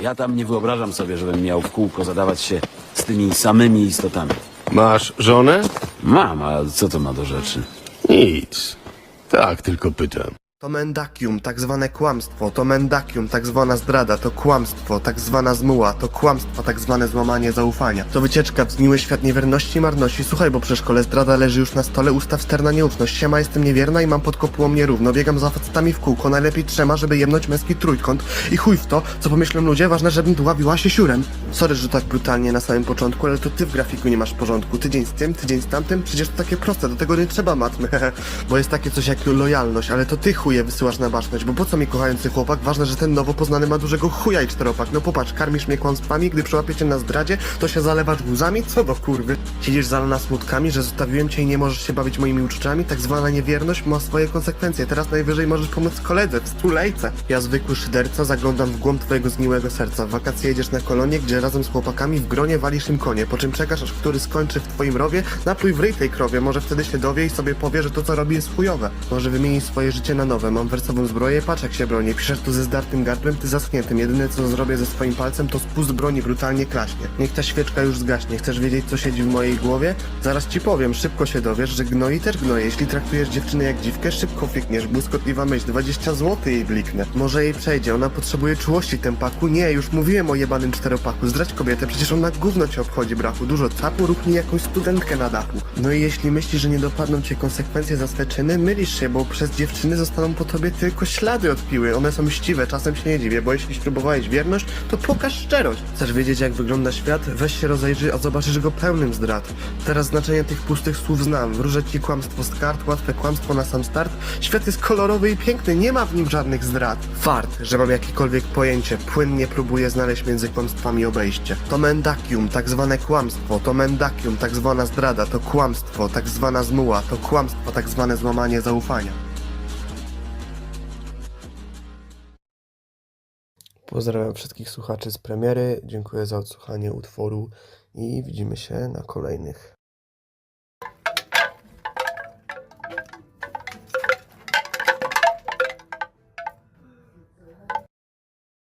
Ja tam nie wyobrażam sobie, żebym miał w kółko zadawać się z tymi samymi istotami. Masz żonę? Mam, a co to ma do rzeczy? Nic. Tak, tylko pytam. To mendakium, tak zwane kłamstwo, to mendakium, tak zwana zdrada, to kłamstwo, tak zwana zmuła, to kłamstwo, tak zwane złamanie zaufania. To wycieczka w zgniły świat niewierności i marności. Słuchaj, bo przy szkole zdrada leży już na stole, ustaw sterna nieufność. Siema, jestem niewierna i mam pod kopułą nierówno. Biegam za facetami w kółko, najlepiej trzema, żeby jemnąć męski trójkąt. I chuj w to, co pomyślą ludzie, ważne, żebym dławiła się siurem. Sorry, że tak brutalnie na samym początku, ale to ty w grafiku nie masz porządku. Tydzień z tym, tydzień z tamtym, przecież to takie proste, do tego nie trzeba matmy. bo jest takie coś jak lojalność, ale to ty chuje wysyłasz na baczność, bo po co mi kochający chłopak? Ważne, że ten nowo poznany ma dużego chuja i czteropak. No popatrz, karmisz mnie kłamstwami, gdy przełapiecie na zdradzie, to się zalewasz łzami? Co do kurwy? Siedzisz zalana smutkami, że zostawiłem cię i nie możesz się bawić moimi uczuciami? Tak zwana niewierność ma swoje konsekwencje. Teraz najwyżej możesz pomóc koledze, współlejce. Ja zwykły szyderca zaglądam w głąb twojego zgniłego serca. W wakacje jedziesz na kolonie, gdzie razem z chłopakami w gronie walisz im konie, po czym czekasz, aż który skończy w twoim rowie, napluj w ryj tej krowie, może wtedy się dowie i sobie powie, że to co robi jest chujowe. Może wymieni swoje życie na. Mam wersową zbroję, patrz jak się bronię. Piszesz tu ze zdartym gardłem, ty zaschniętym. Jedyne co zrobię ze swoim palcem to spust broni brutalnie klaśnie. Niech ta świeczka już zgaśnie. Chcesz wiedzieć co siedzi w mojej głowie? Zaraz ci powiem, szybko się dowiesz, że gnoi też gnoje. Jeśli traktujesz dziewczynę jak dziwkę, szybko fikniesz. Błyskotliwa myśl, 20 zł jej bliknę. Może jej przejdzie, ona potrzebuje czułości tempaku. Nie, już mówiłem o jebanym czteropaku. Zdrać kobietę, przecież ona gówno cię obchodzi, brachu. Dużo capu, rób mi jakąś studentkę na dachu. No i jeśli myślisz, że nie dopadną cię konsekwencje za swe czyny, mylisz się, bo przez dziewczyny zostaną po tobie tylko ślady od piły. One są mściwe, czasem się nie dziwię, bo jeśli spróbowałeś wierność, to pokaż szczerość. Chcesz wiedzieć, jak wygląda świat? Weź się rozejrzyj, a zobaczysz go pełnym zdrad. Teraz znaczenie tych pustych słów znam. Wróżę ci kłamstwo z kart, łatwe kłamstwo na sam start. Świat jest kolorowy i piękny, nie ma w nim żadnych zdrad. Fart, że mam jakiekolwiek pojęcie, płynnie próbuję znaleźć między kłamstwami obejście. To mendakium, tak zwane kłamstwo, to mendakium, tak zwana zdrada, to kłamstwo, tak zwana zmuła, to kłamstwo, tak zwane złamanie zaufania. Pozdrawiam wszystkich słuchaczy z premiery, dziękuję za odsłuchanie utworu i widzimy się na kolejnych.